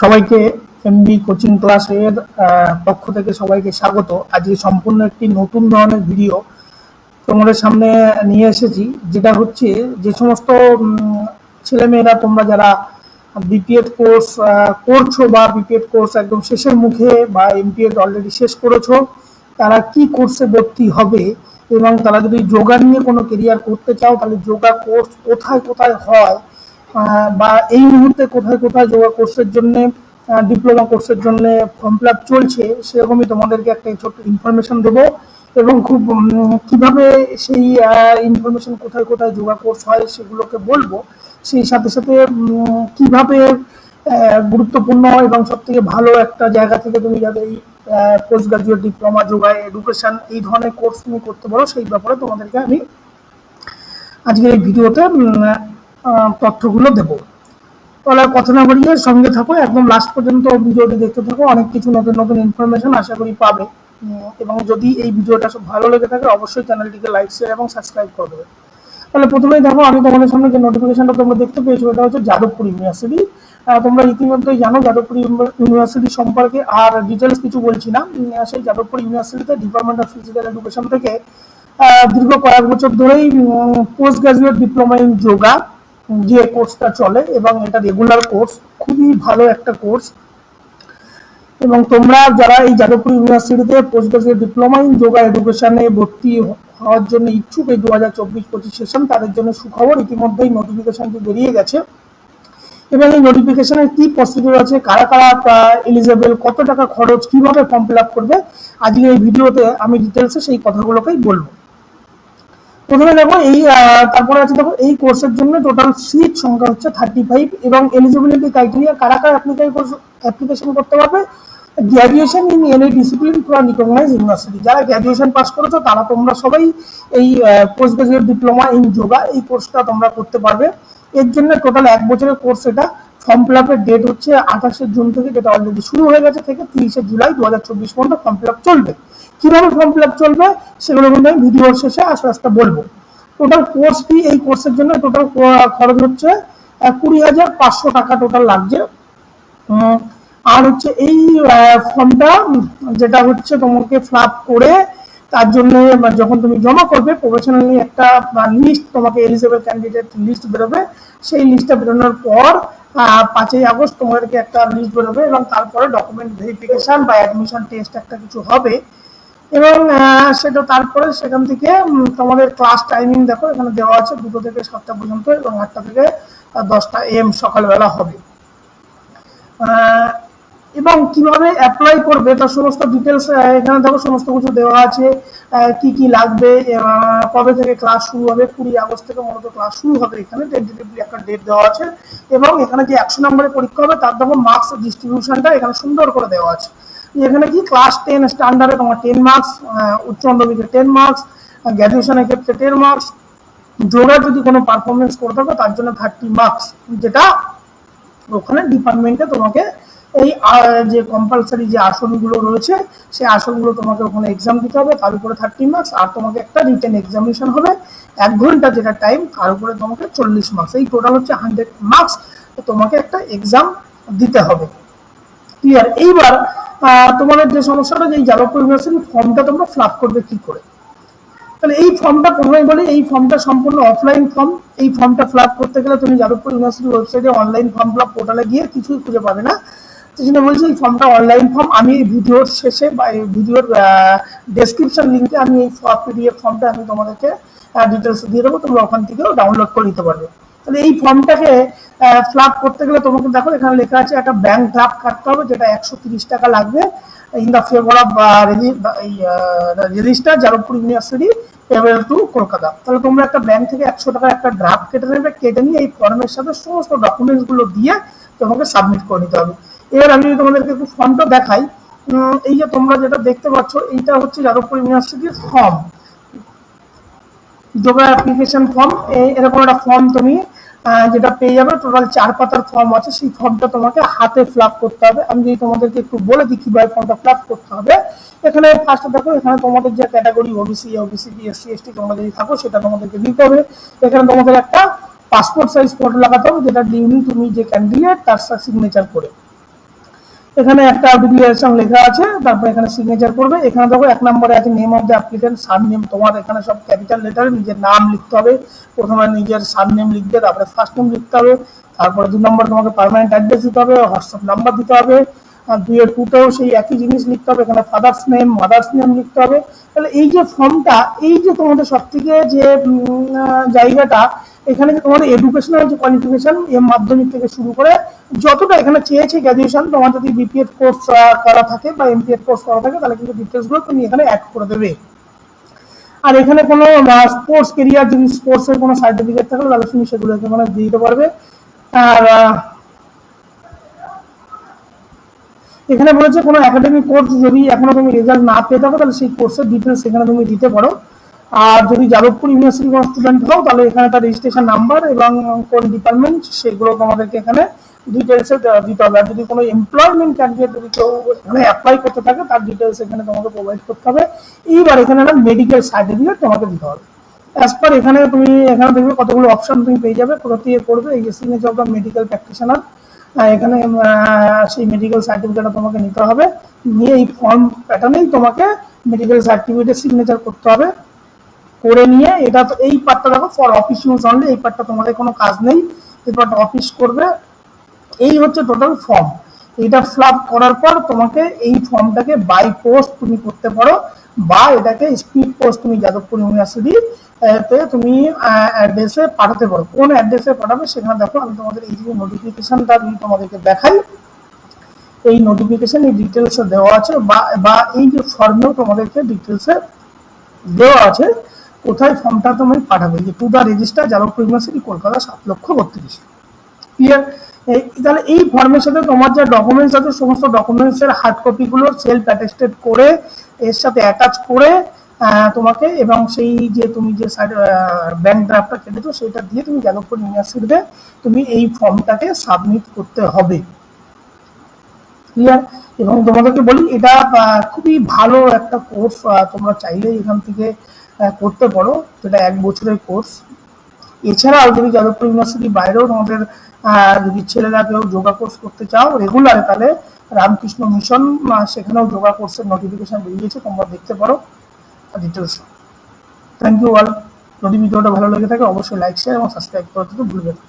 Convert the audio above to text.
সবাইকে MB coaching ক্লাসের পক্ষ থেকে সবাইকে স্বাগত। আজকে সম্পূর্ণ একটি নতুন ধরনের ভিডিও তোমাদের সামনে নিয়ে এসেছি, যেটা হচ্ছে যে সমস্ত ছেলেমেয়েরা তোমরা যারা বিপিএড কোর্স করছ বা বিপিএড কোর্স একদম শেষের মুখে বা এমপিএড অলরেডি শেষ করেছ, তারা কি কোর্সে ভর্তি হবে এবং তারা যদি যোগা নিয়ে কোনো কেরিয়ার করতে চাও, তাহলে যোগা কোর্স কোথায় কোথায় হয় বা এই মুহূর্তে কোথায় কোথায় যোগা কোর্সের জন্য ডিপ্লোমা কোর্সের জন্য ফর্ম ফিল চলছে, সেরকমই তোমাদেরকে একটা ছোট্ট ইনফরমেশন দেবো। এবং খুব কীভাবে সেই ইনফরমেশন কোথায় কোথায় যোগা কোর্স হয় সেগুলোকে বলব, সেই সাথে সাথে কীভাবে গুরুত্বপূর্ণ এবং সব থেকে ভালো একটা জায়গা থেকে তুমি যাতে এই post graduate diploma yoga education এই ধরনের কোর্স তুমি করতে পারো, সেই ব্যাপারে তোমাদেরকে আমি আজকের এই ভিডিওতে তথ্যগুলো দেবো। তাহলে কথা না বাড়িয়ে সঙ্গে থাকো, একদম লাস্ট পর্যন্ত ভিডিওটি দেখতে থাকো, অনেক কিছু নতুন নতুন ইনফরমেশন আশা করি পাবে। এবং যদি এই ভিডিওটা সব ভালো লেগে থাকে, অবশ্যই চ্যানেলটিকে লাইক শেয়ার এবং সাবস্ক্রাইব করে দেবে। তাহলে প্রথমেই দেখো, আমি তোমাদের সামনে যে নোটিফিকেশনটা তোমরা দেখতে পেয়েছ এটা হচ্ছে যাদবপুর ইউনিভার্সিটি তোমরা ইতিমধ্যেই জানো যাদবপুর ইউনিভার্সিটি সম্পর্কে আর ডিটেলস কিছু বলছি না। সেই যাদবপুর ইউনিভার্সিটিতে ডিপার্টমেন্ট অফ ফিজিক্যাল এডুকেশন থেকে দীর্ঘ কয়েক বছর ধরেই post graduate diploma in yoga যে কোর্সটা চলে এবং এটা রেগুলার কোর্স খুবই ভালো একটা কোর্স এবং তোমরা যারা এই যাদবপুর ইউনিভার্সিটিতে post graduate diploma in yoga এডুকেশনে ভর্তি হওয়ার জন্য ইচ্ছুক এই দু হাজার চব্বিশ পঁচিশ সেশন তাদের জন্য সুখবর। ইতিমধ্যেই নোটিফিকেশনটি বেরিয়ে গেছে। এবং এই নোটিফিকেশনের কি প্রসিডিউর আছে? কারা কারা এলিজেবল কত টাকা খরচ, কীভাবে ফর্ম ফিল আপ করবে? আজকে এই ভিডিওতে আমি ডিটেলসে সেই কথাগুলোকেই বলব। প্রথমে দেখো এই তারপরে আছে দেখো এই কোর্সের জন্য টোটাল সিট সংখ্যা হচ্ছে থার্টি ফাইভ এবং এলিজিবিলিটি ক্রাইটেরিয়া কারা কারা অ্যাপ্লিকেশন করতে পারবে? Graduation in any discipline from recognise university যারা গ্র্যাজুয়েশন পাস করেছ, তারা তোমরা সবাই এই post graduate diploma in yoga এই কোর্সটা তোমরা করতে পারবে। এর জন্য টোটাল এক বছরের কোর্স এটা। ফর্ম ফিল আপের ডেট হচ্ছে আঠাশে জুন থেকে যেটা অলরেডি শুরু হয়ে গেছে থেকে তিরিশে জুলাই দু হাজার চব্বিশ পর্যন্ত ফর্ম ফিল আপ চলবে। কীভাবে ফর্ম ফিল আপ চলবে সেগুলো কিন্তু আমি ভিডিওর শেষে আস্তে আস্তে বলব। টোটাল কোর্স ফি এই কোর্সের জন্য টোটাল খরচ হচ্ছে কুড়ি হাজার পাঁচশো টাকা টোটাল লাগছে। আর হচ্ছে এই ফর্মটা যেটা হচ্ছে তোমাকে ফ্লাপ করে তার জন্য যখন তুমি জমা করবে প্রফেশনালি একটা লিস্ট তোমাকে এলিজিবল ক্যান্ডিডেট লিস্ট বেরোবে। সেই লিস্টটা বেরোনোর পর পাঁচই আগস্ট তোমাদেরকে একটা লিস্ট বেরোবে এবং তারপরে ডকুমেন্ট ভেরিফিকেশন বা অ্যাডমিশন টেস্ট একটা কিছু হবে। এবং সেটা তারপরে সেখান থেকে তোমাদের ক্লাস টাইমিং দেখো, এখানে দেওয়া আছে দুটো থেকে সাতটা পর্যন্ত এবং আটটা থেকে দশটা এম সকালবেলা হবে। এবং কীভাবে অ্যাপ্লাই করবে তার সমস্ত ডিটেলস এখানে দেখো সমস্ত কিছু দেওয়া আছে। কি কি লাগবে কবে থেকে ক্লাস শুরু হবে? কুড়ি আগস্ট থেকে মূলত ক্লাস শুরু হবে এখানে। টেন্টেটিভলি একটা ডেট দেওয়া আছে। এবং এখানে যে একশো নম্বরের পরীক্ষা হবে, তার দেখো মার্কস ডিস্ট্রিবিউশনটা এখানে সুন্দর করে দেওয়া আছে। এখানে কি? ক্লাস টেন স্ট্যান্ডার্ডে তোমার টেন মার্কস উচ্চ মাধ্যমিকে টেন মার্কস গ্র্যাজুয়েশনের ক্ষেত্রে টেন মার্কস যোগা যদি কোনো পারফরমেন্স করে থাকো, তার জন্য থার্টি মার্কস যেটা ওখানে ডিপার্টমেন্টে তোমাকে এই যে কম্পালসারি যে আসনগুলো রয়েছে, সেই আসনগুলো তোমাকে ওখানে এক্সাম দিতে হবে, তার উপরে থার্টি মার্কস আর তোমাকে একটা রিটেন এক্সামিনেশন হবে, এক ঘণ্টা যেটা টাইম তার উপরে তোমাকে চল্লিশ মার্কস এই টোটাল হচ্ছে হান্ড্রেড মার্কস তোমাকে একটা এক্সাম দিতে হবে। ক্লিয়ার এইবার তোমাদের যে সমস্যাটা, যে যাদবপুর ইউনিভার্সিটির ফর্মটা তোমরা ফ্লাপ করবে কি করে? তাহলে এই ফর্মটা প্রথমে বলি? এই ফর্মটা সম্পূর্ণ অফলাইন ফর্ম এই ফর্মটা ফিল করতে গেলে তুমি যাদবপুর ইউনিভার্সিটির ওয়েবসাইটে অনলাইন ফর্ম ফিল পোর্টালে গিয়ে কিছুই খুঁজে পাবে না। জন্য বলছি, এই ফর্মটা অনলাইন ফর্ম আমি এই ভিডিওর শেষে বা এই ভিডিওর ডেসক্রিপশন লিঙ্কে আমি এই পিডিএফ ফর্মটা আমি তোমাদেরকে ডিটেলস দিয়ে দেবো, তোমরা ওখান থেকেও ডাউনলোড করে নিতে পারবে। তাহলে এই ফর্মটাকে ফ্লাপ করতে গেলে তোমাকে দেখো, এখানে লেখা আছে একটা ব্যাংক ড্রাফট কাটতে হবে যেটা একশো তিরিশ টাকা লাগবে in the favour of register Jadavpur university payable to Kolkata তাহলে তোমরা একটা ব্যাংক থেকে একশো টাকার একটা ড্রাফট কেটে নেবে, কেটে নিয়ে এই ফর্মের সাথে সমস্ত ডকুমেন্টসগুলো দিয়ে তোমাকে সাবমিট করে নিতে হবে। এবার আমি যদি তোমাদেরকে একটু ফর্মটা দেখাই এই যে তোমরা যেটা দেখতে পাচ্ছ, এইটা হচ্ছে যাদবপুর ইউনিভার্সিটির ফর্ম যোগা অ্যাপ্লিকেশন ফর্ম এরকম একটা ফর্ম তুমি যেটা পেয়ে যাবে টোটাল চার পাতার ফর্ম আছে, সেই ফর্মটা তোমাকে হাতে ফিল করতে হবে। আমি যদি তোমাদেরকে একটু বলে দিই কীভাবে ফর্মটা ফিল করতে হবে, এখানে ফার্স্টে দেখো, এখানে তোমাদের যে category OBC OBC SC ST তোমরা যদি থাকো, সেটা তোমাদেরকে দিতে হবে। এখানে তোমাদের একটা পাসপোর্ট সাইজ ফটো লাগাতে হবে, যেটা ডিউনি তুমি যে ক্যান্ডিডেট তার সিগনেচার করে। এখানে একটা ডিক্লারেশন লেখা আছে, তারপর এখানে সিগনেচার করবে। এখানে দেখো এক নম্বরে আছে name of the applicant surname তোমার এখানে সব ক্যাপিটাল লেটারে নিজের নাম লিখতে হবে। প্রথমে নিজের সার নেম লিখবে, তারপরে ফার্স্ট নেম লিখতে হবে। তারপরে দু নম্বর তোমাকে পার্মানেন্ট অ্যাড্রেস দিতে হবে হোয়াটসঅ্যাপ নাম্বার দিতে হবে। আর দুইয়ের টুতেও সেই একই জিনিস লিখতে হবে, এখানে ফাদার্স নেম মাদার্স নেম লিখতে হবে। তাহলে এই যে ফর্মটা এই যে তোমাদের সব থেকে যে জায়গাটা, এখানে যে তোমাদের এডুকেশনাল যে কোয়ালিফিকেশন এর মাধ্যমিক থেকে শুরু করে যতটা এখানে চেয়েছে গ্র্যাজুয়েশন তোমার যদি বিপিএড কোর্স করা থাকে বা এমপিএড কোর্স করা থাকে, তাহলে কিন্তু ডিটেলসগুলো তুমি এখানে অ্যাড করে দেবে। আর এখানে কোনো স্পোর্টস কেরিয়ার যদি স্পোর্টস এর কোনো সার্টিফিকেট থাকলে তাহলে তুমি সেগুলো এখানে দিতে পারবে। আর এখানে বলেছে কোনো একাডেমিক কোর্স যদি এখনও তুমি রেজাল্ট না পেয়ে থাকো, তাহলে সেই কোর্সের ডিটেলস এখানে তুমি দিতে পারো। আর যদি যাদবপুর ইউনিভার্সিটি কোনো স্টুডেন্ট হও, তাহলে এখানে তার রেজিস্ট্রেশন নাম্বার এবং কোন ডিপার্টমেন্ট সেগুলো তোমাদেরকে এখানে ডিটেলসে দিতে হবে। আর যদি কোনো এমপ্লয়মেন্ট ক্যান্ডিডেট যদি কেউ এখানে অ্যাপ্লাই করতে থাকে, তার ডিটেলস এখানে তোমাকে প্রোভাইড করতে হবে। এইবার এখানে একটা মেডিকেল সার্টিফিকেট তোমাকে দিতে হবে। অ্যাজ পার এখানে তুমি, এখানে দেখবে কতগুলো অপশন তুমি পেয়ে যাবে কোথা থেকে করবে। এই signature of the medical practitioner এখানে সেই মেডিকেল সার্টিফিকেটটা তোমাকে নিতে হবে। নিয়ে এই ফর্ম প্যাটার্নেই তোমাকে মেডিকেল সার্টিফিকেটের সিগনেচার করতে হবে। করে নিয়ে এটা তো, এই পার্টটা দেখো ফর অফিস ইউজ অনলি এই পার্টটা তোমাদের কোনো কাজ নেই। এই পার্টটা অফিস করবে। এই হচ্ছে টোটাল ফর্ম এটা ফ্লাপ করার পর তোমাকে এই ফর্মটাকে বাই পোস্ট তুমি করতে পারো বা এটাকে স্পিড পোস্ট তুমি যাদবপুর ইউনিভার্সিটি তুমি অ্যাড্রেসে পাঠাতে পারো। কোন অ্যাড্রেসে পাঠাবে সেখানে দেখো আমি তোমাদের এই যে নোটিফিকেশনটা আমি তোমাদেরকে দেখাই। এই নোটিফিকেশন এই ডিটেলসে দেওয়া আছে বা বা এই যে ফর্মেও তোমাদেরকে ডিটেলসে দেওয়া আছে কোথায় ফর্মটা তুমি পাঠাবে। যে to the register Jadavpur university Kolkata, সাত লক্ষ বত্রিশ। ক্লিয়ার তাহলে এই ফর্মের সাথে তোমার যে ডকুমেন্টস আছে, সমস্ত ডকুমেন্টস এর হার্ড কপি গুলো সেলফ অ্যাটেস্টেড করে, এর সাথে অ্যাটাচ করে তোমাকে এবং সেই যে তুমি যে ব্যাংক ড্রাফটটা কেটেছো সেটা দিয়ে তুমি যাদবপুর ইউনিভার্সিটিতে তুমি এই ফর্মটাকে সাবমিট করতে হবে। ক্লিয়ার এবং তোমাদেরকে বলি, এটা খুবই ভালো একটা কোর্স তোমরা চাইলেই এখান থেকে করতে পারো। যেটা এক বছরের কোর্স এছাড়াও যদি যাদবপুর ইউনিভার্সিটির বাইরেও তোমাদের যদি ছেলেরা কেউ যোগা কোর্স করতে চাও রেগুলার তাহলে রামকৃষ্ণ মিশন সেখানেও যোগা কোর্সের নোটিফিকেশন বেরিয়েছে, তোমরা দেখতে পারো। ডিটেলস থ্যাংক ইউ অল যদি ভিডিওটা ভালো লেগে থাকে, অবশ্যই লাইক শেয়ার এবং সাবস্ক্রাইব করতে ভুলবে না।